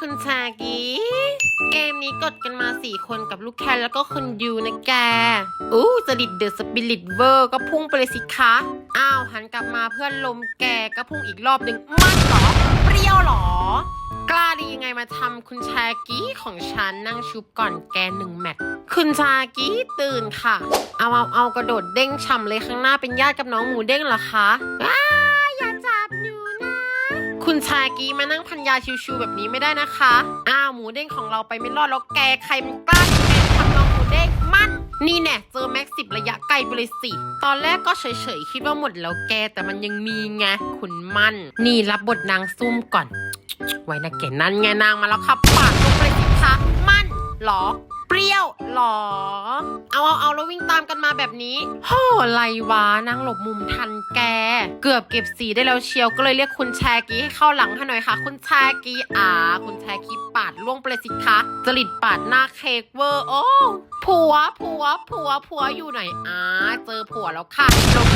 คุณชากีเกมนี้กดกันมาสี่คนกับลูกแคนแล้วก็คุณยูนะแก อู้สดิดเดอะสปิริตเวอร์ก็พุ่งไปเลยสิคะ อ้าวหันกลับมาเพื่อนลมแกก็พุ่งอีกรอบหนึ่งมันเหรอ เปรี้ยวเหรอ กล้าดียังไงมาทำคุณชากีของฉันนั่งชุบก่อนแกหนึ่งแมตช์คุณชากีตื่นค่ะ เอาเอาเอากระโดดเด้งฉ่ำเลยข้างหน้าเป็นญาติกับน้องหมูเด้งเหรอคะอ้า คุณชากีมานั่งพันยาชิวๆแบบนี้ไม่ได้นะคะ อ้าวหมูเด้งของเราไปไม่รอดแล้วแกใครมันกล้าแกทำน้องหมูเด้งมั่นนี่แน่เจอแม็กสิบระยะไกลไปเลยสิ ตอนแรกก็เฉยๆ คิดว่าหมดแล้วแกแต่มันยังมีไงคุณมั่น นี่รับบทนางซุ่มก่อน ไว้นะแกนั่นไงนางมาแล้วครับปาดลงไปสิคะมั่นหรอ เปรี้ยวหรอ เอาเอาเอาแล้ววิ่งตามกันมาแบบนี้โหไรวะนางหลบมุมทันแก เกือบเก็บสีได้แล้วเชียวก็เลยเรียกคุณแชกี้ให้เข้าหลังให้หน่อยค่ะ คุณแชกี้อ่า คุณแชกี้ปาดล่วงไปเลยสิคะจริตปาดหน้าเค้กเวอร์โอ้ผัวผัวผัวผัวอยู่ไหนอ่าเจอผัวแล้วค่ะลง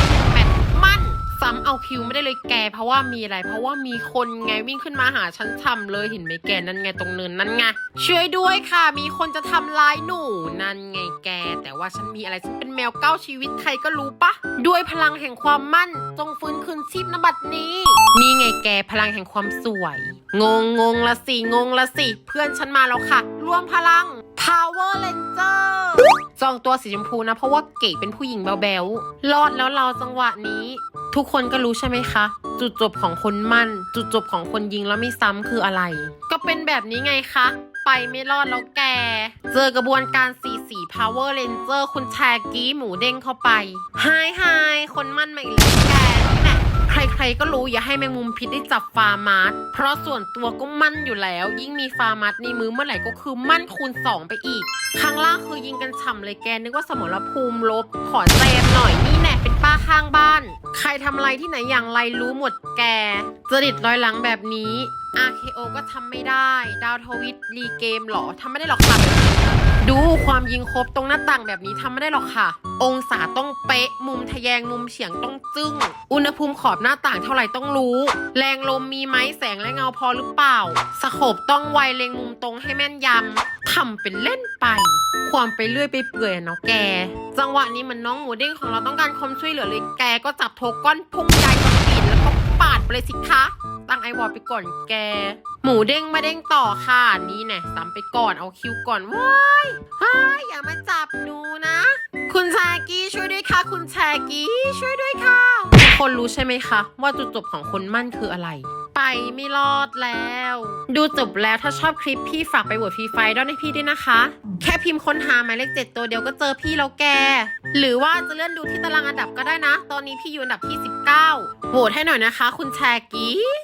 ซ้ำเอาคิวไม่ได้เลยแก เพราะว่ามีอะไร เพราะว่ามีคนไงวิ่งขึ้นมาหาฉันช่ำเลยเห็นไหมแกนั่นไงตรงเนินนั่นไงช่วยด้วยค่ะ มีคนจะทำร้ายหนูนั่นไงแก แต่ว่าฉันมีอะไรฉันเป็นแมวเก้าชีวิตใครก็รู้ปะด้วยพลังแห่งความมั่นจงฟื้นคืนชีพนบัดนี้นี่ไงแกพลังแห่งความสวย งงงงละสิงงละสิเพื่อนฉันมาแล้วค่ะ รวมพลัง Power Ranger จองตัวสีชมพูนะ เพราะว่าเก๋เป็นผู้หญิงแบวๆรอดแล้วเราจังหวะนี้ ทุกคนก็รู้ใช่ไหมคะ จุดจบของคนมั่น จุดจบของคนยิงแล้วไม่ซ้ำคืออะไร ก็เป็นแบบนี้ไงคะ ไปไม่รอดแล้วแก เจอกระบวนการสีสี Power Ranger คุณแชกี้หมูเด้งเข้าไปไฮไฮคนมั่นมาอีกแล้วแกนี่แหละ ใครๆก็รู้อย่าให้แมงมุมพิษได้จับฟาร์มาร์ทเพราะส่วนตัวก็มั่นอยู่แล้ว ยิ่งมีฟาร์มาร์ทในมือเมื่อไหร่ก็คือมั่นคูณ 2 ไปอีก ข้างล่างคือยิงกันฉ่ำเลยแกนึกว่าสมรภูมิลบขอแซมหน่อยนี่แน่เป็นป้าข้างบ้าน ใครทำอะไรที่ไหนอย่างไรรู้หมดแกจริตรอยหลังแบบนี้ RKO ก็ทำไม่ได้ ดาวทวิตรีเกมหรอทำไม่ได้หรอกค่ะ ความยิงครบตรงหน้าต่างแบบนี้ทำไม่ได้หรอกค่ะ องศาต้องเป๊ะ มุมทะแยงมุมเฉียงต้องจึ้ง อุณหภูมิขอบหน้าต่างเท่าไหร่ต้องรู้ แรงลมมีไหมแสงและเงาพอหรือเปล่า สโคบต้องไวเล็งมุมตรงให้แม่นยำทำเป็นเล่นไป ความไปเรื่อยไปเปื่อยเนาะแก จังหวะนี้มันน้องหมูเด้งของเราต้องการความช่วยเหลือเลยแกก็จับโทก้อนพุ่งใหญ่กับปีนแล้วก็ปาดไปเลยสิคะตั้งไอวอลไปก่อนแก หมูเด้งมาเด้งต่อค่ะ นี่แน่ซ้ำไปก่อนเอาคิวก่อนว้าย กี้ช่วยด้วยค่ะ ทุกคนรู้ใช่ไหมคะ ว่าจุดจบของคนมั่นคืออะไร ไปไม่รอดแล้ว ดูจบแล้วถ้าชอบคลิปพี่ฝากไปโหวตฟรีไฟด้อนให้พี่ด้วยนะคะ แค่พิมพ์ค้นหาหมายเลขเจ็ดตัวเดียวก็เจอพี่แล้วแก หรือว่าจะเลื่อนดูที่ตารางอันดับก็ได้นะ ตอนนี้พี่อยู่อันดับที่ 19โหวตให้หน่อยนะคะ คุณแชกี้